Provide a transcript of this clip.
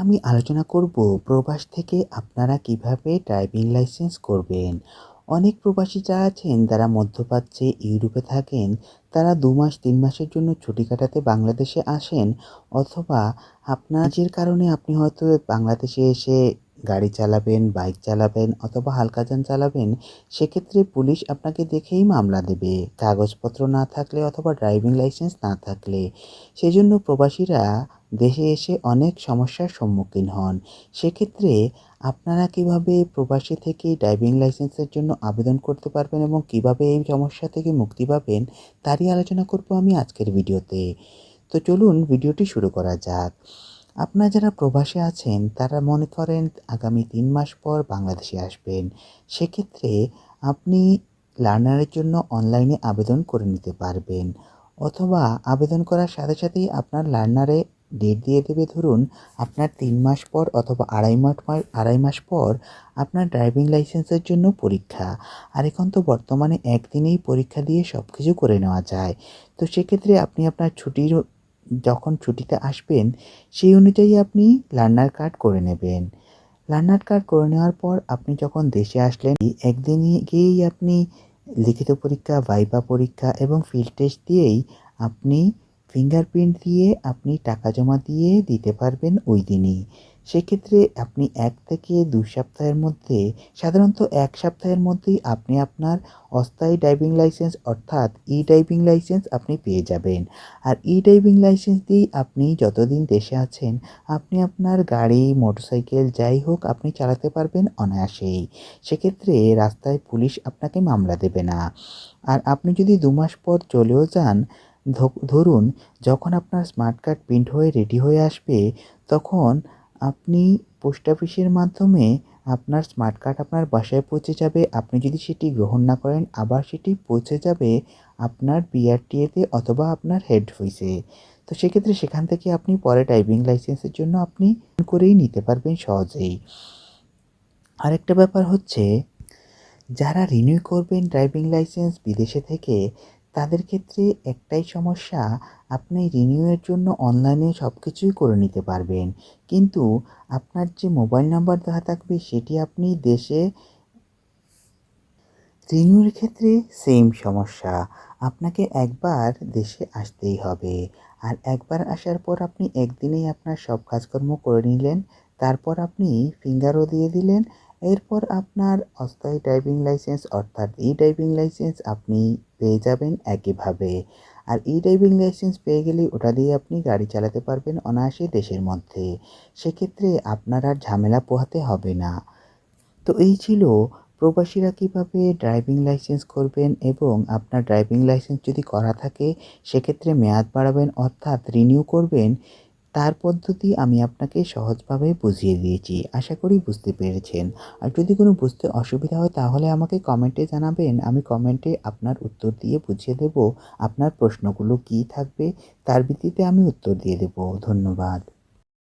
আমি আলোচনা করব প্রবাস থেকে আপনারা কীভাবে ড্রাইভিং লাইসেন্স করবেন। অনেক প্রবাসী যারা আছেন তারা মধ্যপ্রাচ্যে, ইউরোপে থাকেন, তারা দু মাস, তিন মাসের জন্য ছুটি কাটাতে বাংলাদেশে আসেন অথবা আপনার কাজের কারণে আপনি হয়তো বাংলাদেশে এসে গাড়ি চালাবেন, বাইক চালাবেন অথবা হালকা যান চালাবেন, সেক্ষেত্রে পুলিশ আপনাকে দেখেই মামলা দেবে। কাগজপত্র না থাকলে অথবা ড্রাইভিং লাইসেন্স না থাকলে। সেজন্য প্রবাসীরা দেশে এসে অনেক সমস্যার সম্মুখীন হন। সেক্ষেত্রে আপনারা কীভাবে প্রবাসী থেকে ড্রাইভিং লাইসেন্সের জন্য আবেদন করতে পারবেন এবং কীভাবে এই সমস্যা থেকে মুক্তি পাবেন, তারই আলোচনা করব আমি আজকের ভিডিওতে। তো চলুন ভিডিওটি শুরু করা যাক। আপনারা যারা প্রবাসে আছেন, তারা মনে করেন আগামী তিন মাস পর বাংলাদেশে আসবেন। সেক্ষেত্রে আপনি লার্নারের জন্য অনলাইনে আবেদন করে নিতে পারবেন। অথবা আবেদন করার সাথে সাথেই আপনার লার্নারে ডেট দিয়ে দেবে ধরুন, আপনার তিন মাস পর অথবা আড়াই মাস আড়াই মাস পর আপনার ড্রাইভিং লাইসেন্সের জন্য পরীক্ষা। আর এখন তো বর্তমানে একদিনেই পরীক্ষা দিয়ে সব কিছু করে নেওয়া যায়। তো সেক্ষেত্রে আপনি আপনার ছুটির যখন ছুটিতে আসবেন, সেই অনুযায়ী আপনি লার্নার কার্ড করে নেবেন। লার্নার কার্ড করে নেওয়ার পর আপনি যখন দেশে আসলেন, একদিনে গিয়েই আপনি লিখিত পরীক্ষা ভাইবা পরীক্ষা এবং ফিল্ড টেস্ট দিয়েই আপনি ফিঙ্গারপ্রিন্ট দিয়ে আপনি টাকা জমা দিয়ে দিতে পারবেন ওই দিনই। সেক্ষেত্রে আপনি এক থেকে দুই সপ্তাহের মধ্যে, সাধারণত এক সপ্তাহের মধ্যেই আপনি আপনার অস্থায়ী ড্রাইভিং লাইসেন্স অর্থাৎ ই ড্রাইভিং লাইসেন্স আপনি পেয়ে যাবেন। আর ই ড্রাইভিং লাইসেন্স দিয়েই আপনি যতদিন দেশে আছেন, আপনি আপনার গাড়ি মোটরসাইকেল যাই হোক আপনি চালাতে পারবেন অনায়াসেই। সেক্ষেত্রে রাস্তায় পুলিশ আপনাকে মামলা দেবে না। আর আপনি যদি দু মাস পর চলেও যান ধরুন, যখন আপনার স্মার্ট কার্ড প্রিন্ট হয়ে রেডি হয়ে আসবে, তখন আপনি পোস্ট অফিসের মাধ্যমে আপনার স্মার্ট কার্ড আপনার বাসায় পৌঁছে যাবে। আপনি যদি সেটি গ্রহণ না করেন, আবার সেটি পৌঁছে যাবে আপনার বিআরটিএতে অথবা আপনার হেড অফিসে তো সেক্ষেত্রে সেখান থেকে আপনি পরে ড্রাইভিং লাইসেন্সের জন্য আপনি করেই নিতে পারবেন সহজেই। আরেকটা ব্যাপার হচ্ছে, যারা রিনিউ করবেন ড্রাইভিং লাইসেন্স বিদেশে থেকে তাদের ক্ষেত্রে একটাই সমস্যা, আপনি রিনিউয়ের জন্য অনলাইনে সব কিছুই করে নিতে পারবেন। কিন্তু আপনার যে মোবাইল নাম্বার দেওয়া থাকবে, সেটি আপনি দেশে রিনিউয়ের ক্ষেত্রে সেম সমস্যা। আপনাকে একবার দেশে আসতেই হবে। আর একবার আসার পর আপনি একদিনেই আপনার সব কাজকর্ম করে নিলেন, তারপর আপনি ফিঙ্গারও দিয়ে দিলেন এরপর আপনার অস্থায়ী ড্রাইভিং লাইসেন্স অর্থাৎ ই ড্রাইভিং লাইসেন্স আপনি পেয়ে যাবেন একইভাবে। আর ই ড্রাইভিং লাইসেন্স পেয়ে গেলে ওটা দিয়ে আপনি গাড়ি চালাতে পারবেন অনায়াসে দেশের মধ্যে। সেক্ষেত্রে আপনার আর ঝামেলা পোহাতে হবে না। তো এই ছিল প্রবাসীরা কীভাবে ড্রাইভিং লাইসেন্স করবেন এবং আপনার ড্রাইভিং লাইসেন্স যদি করা থাকে, সেক্ষেত্রে মেয়াদ বাড়াবেন অর্থাৎ রিনিউ করবেন। তার পদ্ধতি আমি আপনাকে সহজভাবে বুঝিয়ে দিয়েছি, আশা করি বুঝতে পেরেছেন। আর যদি কোনো বুঝতে অসুবিধা হয় তাহলে আমাকে কমেন্টে জানাবেন, আমি কমেন্টে আপনার উত্তর দিয়ে বুঝিয়ে দেব, আপনার প্রশ্নগুলো কি থাকবে, তার ভিত্তিতে আমি উত্তর দিয়ে দেব। ধন্যবাদ।